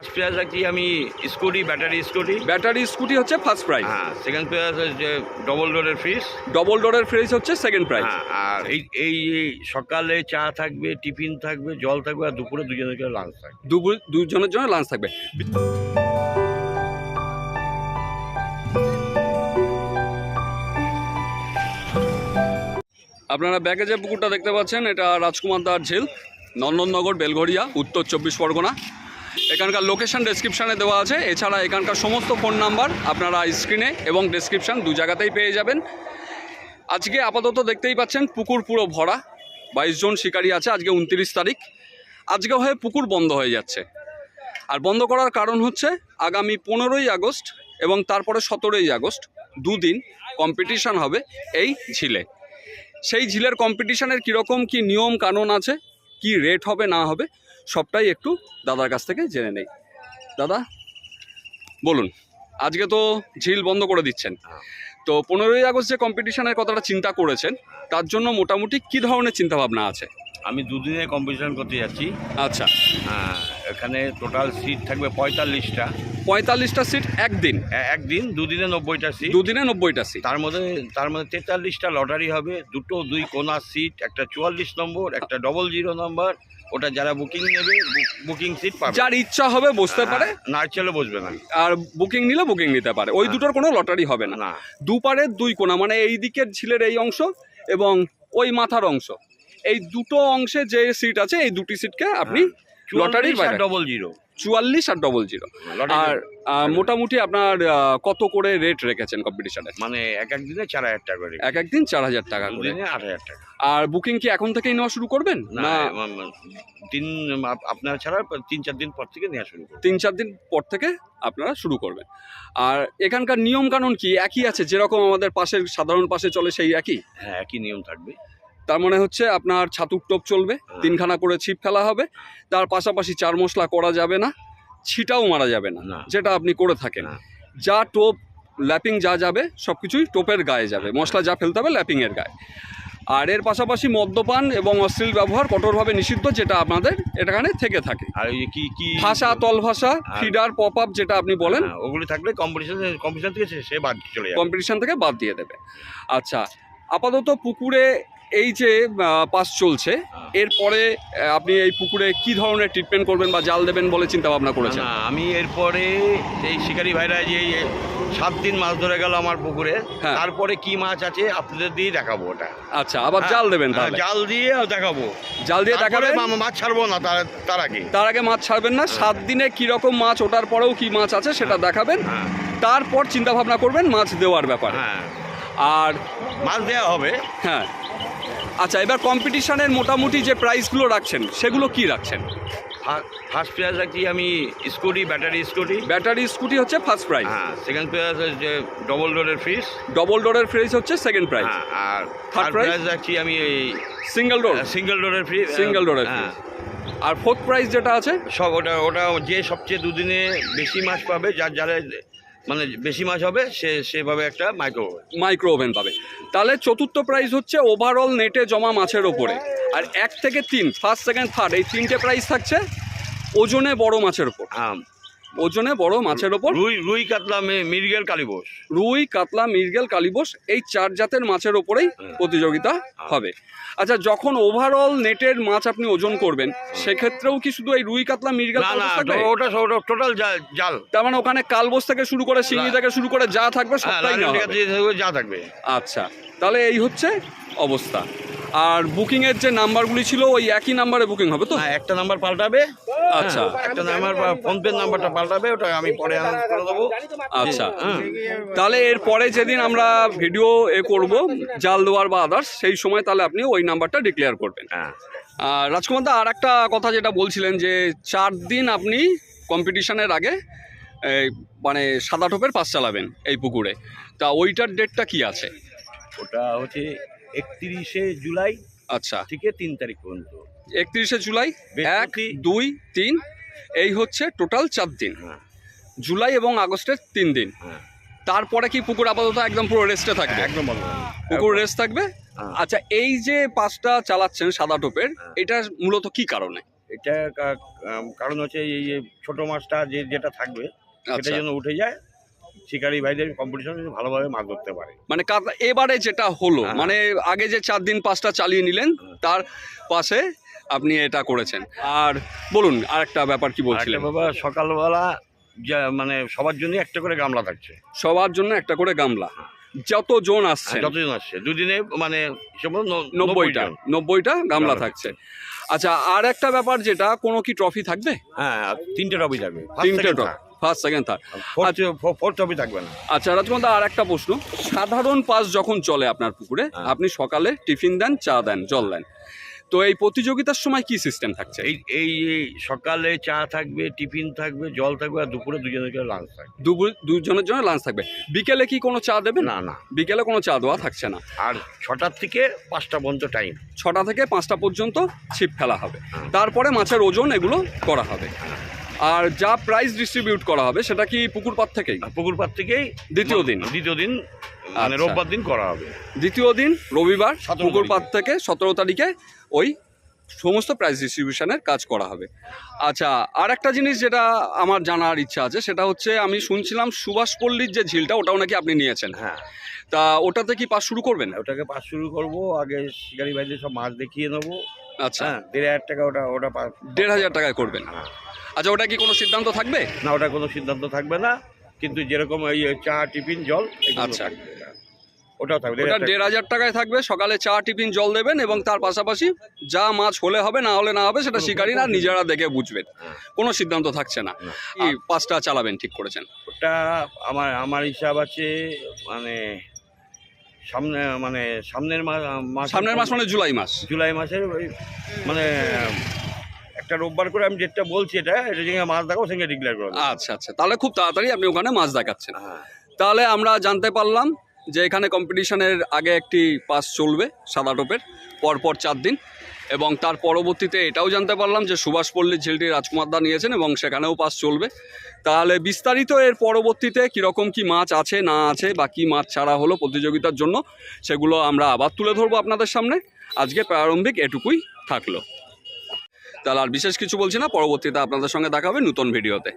First player রাখছি আমি scooty battery scooty battery scooty হচ্ছে ফার্স্ট প্রাইজ হ্যাঁ সেকেন্ড প্লেয়ার হচ্ছে ডবল ডোরের ফিস ডবল ডোরের ফ্রিজ হচ্ছে সেকেন্ড প্রাইজ হ্যাঁ আর এই এই সকালে চা থাকবে টিফিন থাকবে জল থাকবে আর দুপুরে দুজনের করে লাঞ্চ থাকবে। দুপুর দুজনের জন্য লাঞ্চ থাকবে। আপনারা ব্যাগে যে পুকুরটা দেখতে পাচ্ছেন এটা রাজকুমার দার ঝিল নন্দননগর বেলঘরিয়া উত্তর চব্বিশ পরগনা। এখানকার লোকেশন ডেসক্রিপশানে দেওয়া আছে। এছাড়া এখানকার সমস্ত ফোন নাম্বার আপনারা স্ক্রিনে এবং ডেসক্রিপশান দু জায়গাতেই পেয়ে যাবেন। আজকে আপাতত দেখতেই পাচ্ছেন পুকুর পুরো ভরা। বাইশ জন শিকারী আছে, আজকে উনত্রিশ তারিখ। আজকে হয়ে পুকুর বন্ধ হয়ে যাচ্ছে। আর বন্ধ করার কারণ হচ্ছে আগামী পনেরোই আগস্ট এবং তারপরে সতেরোই আগস্ট দুদিন কম্পিটিশান হবে এই ঝিলে। সেই ঝিলের কম্পিটিশানের কীরকম কি নিয়ম কানুন আছে, কি রেট হবে না হবে সবটাই একটু দাদার কাছ থেকে জেনে নেই। দাদা বলুন আজকে তো ঝিল বন্ধ করে দিচ্ছেন। তো পনেরোই আগস্ট যে কম্পিটিশনের কথাটা চিন্তা করেছেন তার জন্য মোটামুটি কি ধরনের চিন্তাভাবনা আছে? আমি দুদিনে কম্পিটিশন করতে যাচ্ছি। আচ্ছা। হ্যাঁ, এখানে টোটাল সিট থাকবে পঁয়তাল্লিশটা। পঁয়তাল্লিশটা সিট একদিন? একদিন দুদিনে নব্বইটা সিট দুদিনে নব্বইটা সিট তার মধ্যে তার মধ্যে তেতাল্লিশটা লটারি হবে দুটো দুই কোনার সিট একটা চুয়াল্লিশ নম্বর একটা ডবল জিরো নম্বর ওটা যারা বুকিং নেবে বুকিং সিট পাবে। যার ইচ্ছা হবে বসতে পারে হ্যাঁ, না চলে বসবে না। আর বুকিং নিলে বুকিং নিতে পারে। ওই হ্যাঁ। দুটোর কোনো লটারি হবে না। না। দুপারের দুই কোনা মানে এই দিকের ঝিলের এই অংশ এবং ওই মাথার অংশ। এই দুটো অংশে যে সিট আছে এই দুটি সিটকে আপনি লটারির বাইরে। ডবল জিরো চুয়াল্লিশ আর ডবল জিরো আর মোটামুটি আপনার কত করে রেট রেখেছেন কম্পিটিশনে মানে এক এক দিনে চার হাজার টাকা করে এক একদিন চার হাজার টাকা করে। দিনে আট হাজার টাকা। আর বুকিং কি এখন থেকেই নেওয়া শুরু করবেন? না তিন আপ- আপনার ছাড়া তিন চার দিন পর থেকে নেওয়া শুরু করব তিন চার দিন পর থেকে আপনারা শুরু করবেন। আর এখানকার নিয়ম কানুন কি? একই আছে? যেরকম আমাদের পাশের সাধারণ পাশে চলে সেই একই? হ্যাঁ একই নিয়ম থাকবে। তার মানে হচ্ছে আপনার ছাতুর টোপ চলবে হ্যাঁ। তিনখানা করে ছিপ ফেলা হবে তার পাশাপাশি চার মশলা করা যাবে না ছিটাও মারা যাবে না। যেটা আপনি করে থাকেন। যা টোপ ল্যাপিং যা যাবে সব কিছুই টোপের গায়ে যাবে মশলা যা ফেলতে হবে ল্যাপিংয়ের গায়ে আর এর পাশাপাশি মদ্যপান এবং অশ্লীল ব্যবহার কঠোরভাবে নিষিদ্ধ যেটা আপনাদের এখানে থেকে থাকে আর ওই কি কি ভাষা তল ভাষা ফিডার পপ আপ যেটা আপনি বলেন হ্যাঁ, ওগুলি থাকলে কম্পিটিশন কম্পিটিশন থেকে সে বাদ চলে যাবে কম্পিটিশন থেকে বাদ দিয়ে দেবে আচ্ছা আপাতত পুকুরে এই যে পাস চলছে হ্যাঁ। এরপরে আপনি এই পুকুরে কি ধরনের ট্রিটমেন্ট করবেন বা জাল দেবেন বলে চিন্তা ভাবনা করেছেন? না আমি এরপরে এই শিকারি ভাইরা যে সাত দিন মাছ ধরে গেল আমার পুকুরে হ্যাঁ। তারপরে কি মাছ আছে আপনাদের দিয়ে দেখাবো ওটা। আচ্ছা আবার জাল দেবেন হ্যাঁ, জাল দিয়ে দেখাবো। জাল দিয়ে তারপরে দেখাবেন? মা- মাছ ছাড়বো না তার তার আগে। তার আগে মাছ ছাড়বেন না সাত দিনে কি রকম মাছ ওঠার পরেও কি মাছ আছে সেটা দেখাবেন হ্যাঁ। তারপর চিন্তা ভাবনা করবেন মাছ দেওয়ার ব্যাপারে। হ্যাঁ। আর মাছ দেওয়া হবে। হ্যাঁ। আচ্ছা এবার কম্পিটিশনের মোটামুটি যে প্রাইসগুলো রাখছেন সেগুলো কি রাখছেন? ফার্স্ট প্লেয়ার রাখছি আমি scooty battery scooty battery scooty হচ্ছে ফার্স্ট প্রাইস হ্যাঁ সেকেন্ড প্লেয়ার হচ্ছে ডবল ডোরের ফ্রিজ ডবল ডোরের ফ্রিজ হচ্ছে সেকেন্ড হ্যাঁ আর Third থার্ড? প্লেয়ার রাখছি আমি এই সিঙ্গেল ডোর সিঙ্গেল ডোরের ফ্রিজ Single door এর হ্যাঁ আর ফোর্থ প্রাইস যেটা আছে? সব ওটা ওটা যে সবচেয়ে দুদিনে বেশি মাছ পাবে যার যারা মানে বেশি মাছ হবে সে সেভাবে একটা মাইক্রো মাইক্রো ওভেন পাবে। তাহলে চতুর্থ প্রাইস হচ্ছে ওভারঅল নেটে জমা মাছের ওপরে। আর এক থেকে তিন ফার্স্ট সেকেন্ড থার্ড এই তিনটে প্রাইস থাকছে ওজনে বড় মাছের ওপর ওজনে বড় মাছের ওপর? রুই রুই কাতলা মিরগেল কালীবোস রুই কাতলা মির্গেল কালিবোস এই চার জাতের মাছের ওপরেই হ্যাঁ। প্রতিযোগিতা হবে। আচ্ছা যখন ওভারঅল নেটের মাছ আপনি ওজন করবেন সেক্ষেত্রেও কি শুধু এই রুই কাতলা মির্গেল? ওটা টোটাল জাল তার মানে ওখানে কালবোস থেকে শুরু করে শিঙি থেকে শুরু করে যা থাকবে হ্যাঁ, সবটাই যা থাকবে। আচ্ছা তাহলে এই হচ্ছে অবস্থা। আর বুকিং এর যে নাম্বারগুলি ছিল ওই একই নাম্বারে বুকিং হবে তো? না একটা নাম্বার পাল্টাবে। আচ্ছা। হ্যাঁ, একটা নাম্বার ফোন পে নাম্বারটা পাল্টাবে ওটা আমি পরে অ্যানাউন্স করে দেবো। আচ্ছা। হ্যাঁ তাহলে এরপরে যেদিন আমরা ভিডিও এ করব জাল দেওয়ার বা আদার্স সেই সময় তাহলে আপনি ওই নাম্বারটা ডিক্লেয়ার করবেন। হ্যাঁ। আর রাজকুমার দা আর একটা কথা যেটা বলছিলেন যে চার দিন আপনি কম্পিটিশনের আগে মানে সাদা টোপের পাস চালাবেন এই পুকুরে। তা ওইটার ডেটটা কি আছে? ওটা হচ্ছে একত্রিশে জুলাই আচ্ছা। থেকে তিন তারিখ পর্যন্ত। একত্রিশে জুলাই এক দুই তিন এই হচ্ছে টোটাল চার দিন। হ্যাঁ। জুলাই এবং আগস্টের তিন দিন। হ্যাঁ। তারপরে কি পুকুর আপাতত একদম পুরো রেস্টে থাকবে? একদম ভালো পুকুর রেস্ট থাকবে? হ্যাঁ। আচ্ছা এই যে পাঁচটা চালাচ্ছেন সাদা টোপের। এটা মূলত কি কারণে? এটা কারণ হচ্ছে এই যে ছোট মাছটা যে যেটা থাকবে সেটা আচ্ছা। যেন উঠে যায় শিকারি ভাইদের কম্পিটিশন ভালোভাবে মাছ ধরতে পারে। মানে কাতলা এবারে যেটা হলো হ্যাঁ। মানে আগে যে চার দিন পাঁচটা চালিয়ে নিলেন তার পাশে আপনি এটা করেছেন। আর বলুন আরেকটা ব্যাপার কি আর একটা বলছিলেন বাবা সকালবেলা মানে সবার জন্য একটা করে গামলা থাকছে। সবার জন্য একটা করে গামলা। যত জন আসছে। যতজন আসছে। দুদিনে মানে নব্বইটা। নব্বইটা গামলা থাকছে। আচ্ছা আর একটা ব্যাপার যেটা কোনো কি ট্রফি থাকবে? হ্যাঁ আর তিনটে টপি থাকবে। তিনটে trophy first second third fourth trophy থাকবে না। আচ্ছা রাজকুমার দা আর একটা প্রশ্ন। সাধারণ পাস যখন চলে আপনার পুকুরে হ্যাঁ। আপনি সকালে টিফিন দেন চা দেন জল দেন। তো এই প্রতিযোগিতার সময় কি সিস্টেম থাকছে? এই এই সকালে চা থাকবে টিফিন থাকবে জল থাকবে আর দুপুরে দুজনের জন্য লাঞ্চ থাকবে। দুপুর দুজনের জন্য লাঞ্চ থাকবে। বিকেলে কি কোনো চা দেবে না না। বিকেলে কোনো চা দেওয়া থাকছে না। আর ছটার থেকে পাঁচটা পর্যন্ত টাইম ছটা থেকে পাঁচটা পর্যন্ত ছিপ ফেলা হবে। হ্যাঁ। তারপরে মাছের ওজন এগুলো করা হবে। আর যা প্রাইস ডিস্ট্রিবিউট করা হবে সেটা কি পুকুর পাড় থেকেই পুকুর পাড় থেকেই দ্বিতীয় দিন দ্বিতীয় দিন মানে আচ্ছা। রোববার দিন করা হবে দ্বিতীয় দিন রবিবার 17 পুকুর। পাড় থেকে সতেরো তারিখে ওই সমস্ত প্রাইস ডিস্ট্রিবিউশনের কাজ করা হবে। আচ্ছা আর একটা জিনিস যেটা আমার জানার ইচ্ছা আছে সেটা হচ্ছে আমি শুনছিলাম সুভাষপল্লীর যে ঝিলটা ওটাও নাকি আপনি নিয়েছেন। হ্যাঁ। তা ওটাতে কি পাস শুরু করবেন? ওটাকে পাস শুরু করব আগে শিকারি ভাইদের সব মাছ দেখিয়ে নেব। আচ্ছা। হ্যাঁ দেড় হাজার টাকা ওটা ওটা দেড় হাজার টাকায় করবেন। হ্যাঁ। আচ্ছা ওটা কি কোনো সিদ্ধান্ত থাকবে? না ওটা কোনো সিদ্ধান্ত থাকবে না কিন্তু যেরকম এই চা টিফিন জল আচ্ছা। ওটাও থাকবে ওটা দেড় হাজার টাকায় থাকবে সকালে চা টিফিন জল দেবেন এবং তার পাশাপাশি যা মাছ হলে হবে না হলে না হবে সেটা শিকারীরা নিজেরা দেখে বুঝবেন। হ্যাঁ। কোনো সিদ্ধান্ত থাকছে না। না। পাঁচটা চালাবেন ঠিক করেছেন। ওটা আমার আমার হিসাব আছে মানে সামনে মানে সামনের মাস সামনের মাস মানে জুলাই মাস। জুলাই মাসের মানে একটা রোববার করে আমি যেটা বলছি এটা এটা যেখানে মাছ দেখাবো সেখানে ডিক্লেয়ার করে দেবো। আচ্ছা আচ্ছা। তাহলে খুব তাড়াতাড়ি আপনি ওখানে মাছ দেখাচ্ছেন। হ্যাঁ। তাহলে আমরা জানতে পারলাম যে এখানে কম্পিটিশনের আগে একটি পাস চলবে সাদা টোপের, পরপর চার দিন এবং তার পরবর্তীতে এটাও জানতে পারলাম যে সুভাষপল্লীর ঝিলটি রাজকুমার দা নিয়েছেন এবং সেখানেও পাস চলবে। তাহলে বিস্তারিত এর পরবর্তীতে কীরকম কি মাছ আছে, না আছে বা কী মাছ ছাড়া হলো প্রতিযোগিতার জন্য, সেগুলো আমরা আবার তুলে ধরবো আপনাদের সামনে। আজকে প্রারম্ভিক এটুকুই থাকল। তাহলে আর বিশেষ কিছু বলছি না, পরবর্তীতে আপনাদের সঙ্গে দেখাবে নতুন ভিডিওতে